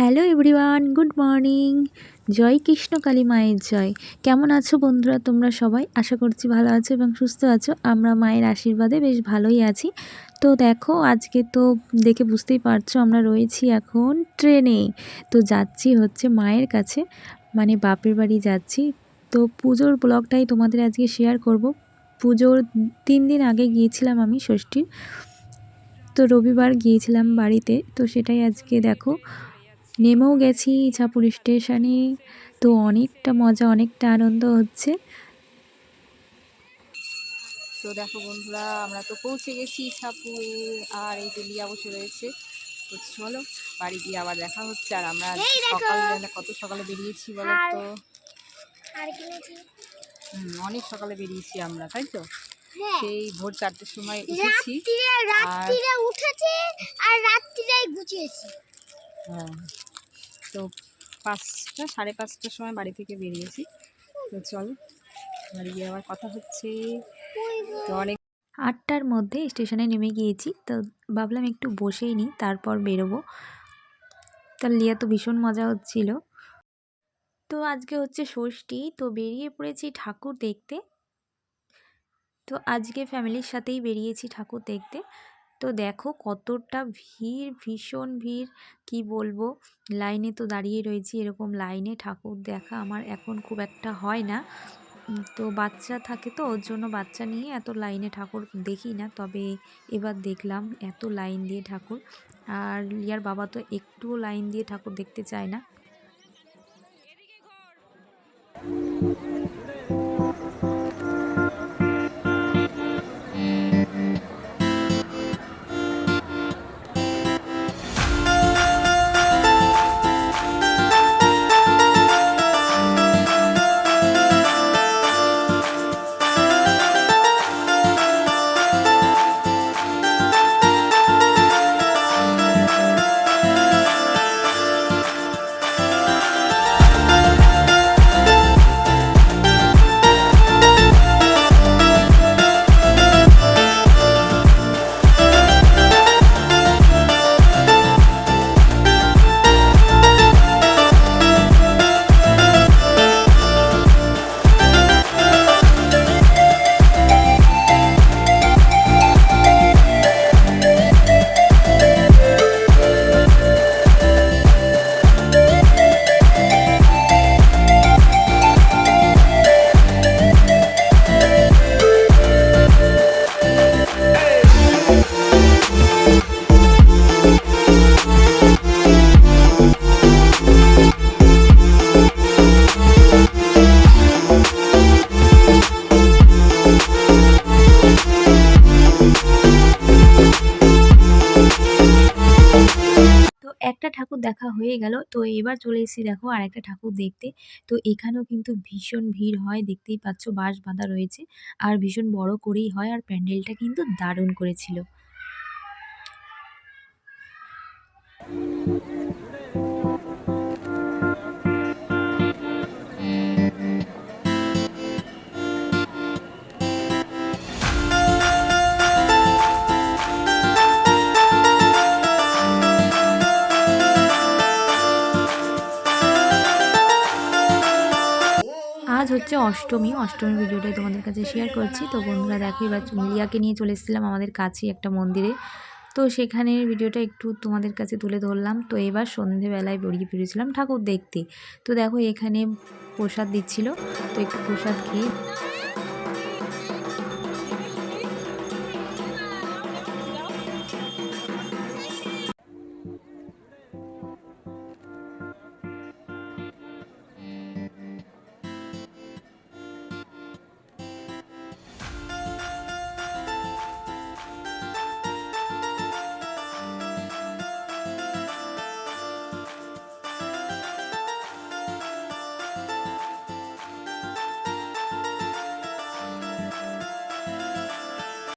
Hello everyone, good morning. জয় কৃষ্ণ কালী মায়ের জয়। কেমন আছো বন্ধুরা? তোমরা সবাই? আশা করছি ভালো আছো এবং সুস্থ আছো। আমরা মায়ের আশীর্বাদে বেশ ভালোই আছি। তো দেখো, আজকে তো দেখে বুঝতেই পারছ আমরা রয়েছি এখন ট্রেনে। তো যাচ্ছি হচ্ছে মায়ের কাছে মানে বাপের বাড়ি যাচ্ছি। তো পুজোর ব্লগটাই তোমাদের আজকে শেয়ার করব। পুজোর তিন দিন আগে গিয়েছিলাম আমি ষষ্ঠীর। তো রবিবার গিয়েছিলাম বাড়িতে। তো সেটাই আজকে দেখো নেমেও গেছি ইছাপুর স্টেশনে। তো অনেকটা মজা অনেকটা আনন্দ হচ্ছে। তো দেখো বন্ধুরা আমরা তো পৌঁছে গেছি ইছাপুরে আর এই যে লিয়া বসে রয়েছে। তো চলো বাড়ি গিয়ে আবার দেখা হচ্ছে আর আমরা সকালবেলা কত সকালে বেরিয়েছি বলো তো? হুম, অনেক সকালে বেরিয়েছি আমরা তাই তো? হ্যাঁ। সেই ভোর চারটের সময় উঠেছি। রাত্রিরে রাত্রিরে উঠেছি আর রাত্রিরে গুছিয়েছি। হ্যাঁ। তো পাঁচটা, সাড়ে পাঁচটার সময় বাড়ি থেকে বেরিয়েছি। তো চলো, বাড়ি গিয়ে আবার কথা হচ্ছে। তো অনেক আটটার মধ্যে স্টেশনে নেমে গিয়েছি। তো ভাবলাম একটু বসেই নিই তারপর বেরোবো। তা লিয়া তো ভীষণ মজা হচ্ছিল। তো আজকে হচ্ছে ষষ্ঠী, তো বেরিয়ে পড়েছি ঠাকুর দেখতে। তো আজকে ফ্যামিলির সাথেই বেরিয়েছি ঠাকুর দেখতে। তো দেখো কতটা ভিড়, ভীষণ ভিড়, কি বলব? লাইনে তো দাঁড়িয়ে রয়েছি এরকম লাইনে ঠাকুর দেখা আমার এখন খুব একটা হয় না। তো বাচ্চা থাকে তো, ওর জন্য বাচ্চা নিয়ে এত লাইনে ঠাকুর দেখি না, তবে এবার দেখলাম এত লাইন দিয়ে ঠাকুর। আর লিয়ার বাবা তো একটুও লাইন দিয়ে ঠাকুর দেখতে চায় না। ঠাকুর দেখা হয়ে গেল। তো এবার চলে এসেছি দেখো আর একটা ঠাকুর দেখতে। তো এখানেও কিন্তু ভীষণ ভিড় হয়, দেখতেই পাচ্ছ বাঁশ বাঁধা রয়েছে। আর ভীষণ বড় করেই হয় আর প্যান্ডেলটা কিন্তু দারুণ করেছিল। আজ হচ্ছে অষ্টমী, অষ্টমীর ভিডিওটাই তোমাদের কাছে শেয়ার করছি। তো বন্ধুরা দেখো, এবার লিয়াকে নিয়ে চলে এসেছিলাম আমাদের কাছেই একটা মন্দিরে। তো সেখানের ভিডিওটা একটু তোমাদের কাছে তুলে ধরলাম। তো এবার সন্ধেবেলায় বেরিয়ে ফিরেছিলাম ঠাকুর দেখতে। তো দেখো, এখানে প্রসাদ দিচ্ছিল। তো একটু প্রসাদ খেয়ে